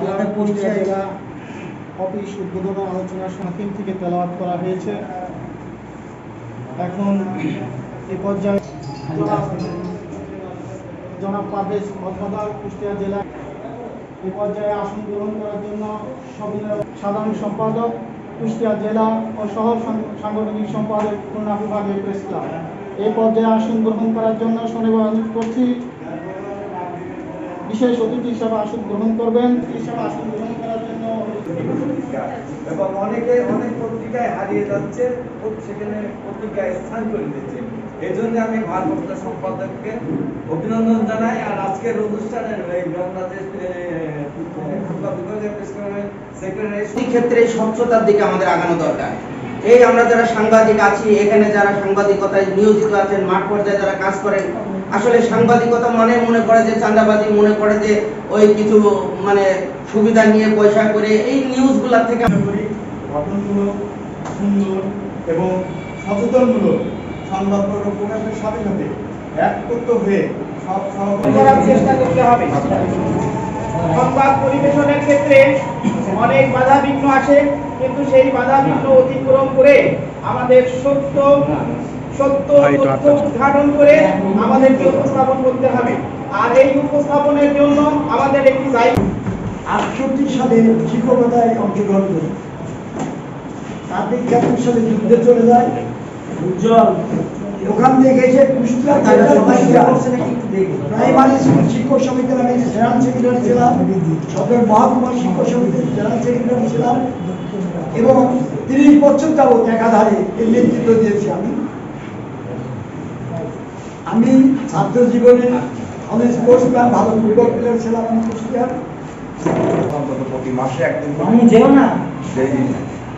আমাদের পরিচয় অফিস উদ্বোধন আলোচনা সাকিম থেকে তেলাওয়াত করা হয়েছে। এখন এই পর্যায়ে জনাব- পারভেজ হসপাতাল কুষ্টিয়া জেলা এ পর্যায়ে আসন গ্রহণ করার জন্য সাধারণ সম্পাদক, কুষ্টিয়া জেলা ও সহ সাংগঠনিক সম্পাদক খুলনা বিভাগের প্রেস ক্লাব। এই পর্যায়ে আসন গ্রহণ করার জন্য শনিবার অনুরোধ করছি। বিশেষ অতিথি হিসাবে আসন গ্রহণ করবেন। হিসাবে আসন গ্রহণ এবং অনেকে অনেক পত্রিকায় হারিয়ে যাচ্ছে সেখানে পত্রিকায় স্থান করে দিচ্ছে এই জন্য আমি ভারপ্রাপ্ত সম্পাদককে অভিনন্দন জানাই। আর আজকের অনুষ্ঠানের বাংলাদেশ সেক্রেটারি ক্ষেত্রে স্বচ্ছতার দিকে আমাদের আগানো দরকার। এই আমরা যারা সাংবাদিক আছি এখানে যারা সাংবাদিকতায় নিয়োজিত আছেন মাঠ পর্যায়ে যারা কাজ করেন আসলে সাংবাদিকতা মানে মনে করে যে চাঁদাবাজি মনে করে যে ওই কিছু মানে সুবিধা নিয়ে পয়সা করে এই নিউজগুলোর থেকে করি গঠনমূলক সুন্দর এবং সচেতনমূলক সংবাদপত্র প্রকাশের সাথে সাথে একত্র হয়ে সব করার চেষ্টা করতে হবে। সংবাদ পরিবেশনের ক্ষেত্রে অনেক বাধা বিঘ্ন আসে কিন্তু সেই বাধা বিঘ্ন অতিক্রম করে আমাদের সত্য সত্য তথ্য উদ্ঘাটন করে আমাদেরকে উপস্থাপন করতে হবে। আর এই উপস্থাপনের জন্য আমাদের একটি দায়িত্ব। আটষট্টি সালে শিক্ষকতায় অংশগ্রহণ করি। একাত্তর সালে যুদ্ধে চলে যায়। উজ্জ্বল ওখান থেকে এসে কুষ্টিয়া জেলার বাসিন্দা প্রাইমারি স্কুল শিক্ষক সমিতির আমি জেনারেল সেক্রেটারি ছিলাম সদর মহকুমা শিক্ষক সমিতির জেনারেল সেক্রেটারি ছিলাম এবং তিরিশ বছর যাবৎ একাধারে এর নেতৃত্ব দিয়েছি আমি। আমি ছাত্র জীবনে অনেক স্পোর্টসম্যান ভালো ফুটবল প্লেয়ার ছিলাম আমি কুষ্টিয়ার। প্রতি মাসে একদিন যেও না?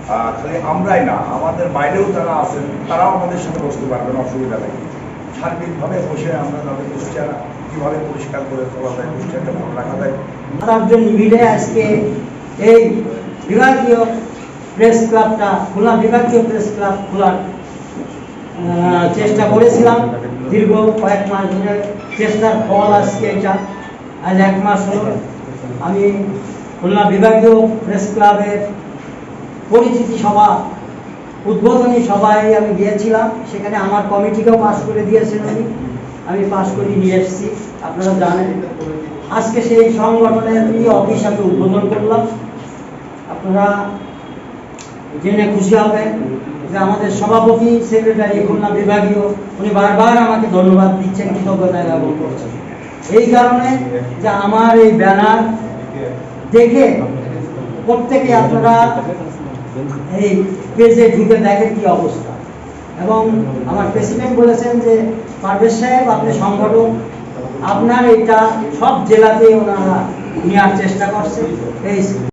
খালি আমরাই না, আমাদের বাইরেও যারা আছেন, তারাও আমাদের সাথে বসতে পারবেন, অসুবিধা নেই। সার্বিকভাবে বসে আমরা তাদের কুষ্টিয়া কীভাবে পরিষ্কার করে তোলা যায় কুষ্টিয়াকে ভালো রাখা যায়। মিলে আজকে এই বিভাগীয় প্রেস ক্লাবটা খোলা, বিভাগীয় প্রেস ক্লাব খোলার চেষ্টা করেছিলাম। দীর্ঘ কয়েক মাস ধরে চেষ্টার ফল আজকে এটা, আজ এক মাস হলো। আমি খুলনা বিভাগীয় প্রেস ক্লাবের পরিচিতি সভা, উদ্বোধনী সভায় আমি গিয়েছিলাম। সেখানে আমার কমিটিকেও পাশ করে দিয়েছেন উনি। আমি পাশ করে নিয়ে এসেছি। আপনারা জানেন, আজকে সেই সংগঠনের অফিস আমি উদ্বোধন করলাম। আপনারা জেনে খুশি হবেন যে আমাদের সভাপতি সেক্রেটারি খুলনা বিভাগীয়, উনি বারবার আমাকে ধন্যবাদ দিচ্ছেন, কৃতজ্ঞতা জ্ঞাপন করছেন। এই কারণে যে আমার এই ব্যানার দেখে প্রত্যেকে আপনারা এই পেজে ঢুকে দেখে কি অবস্থা। এবং আমার প্রেসিডেন্ট বলেছেন যে, পারভেজ সাহেব, আপনি সংগঠন আপনার এটা সব জেলাতে ওনারা নেওয়ার চেষ্টা করছে। এই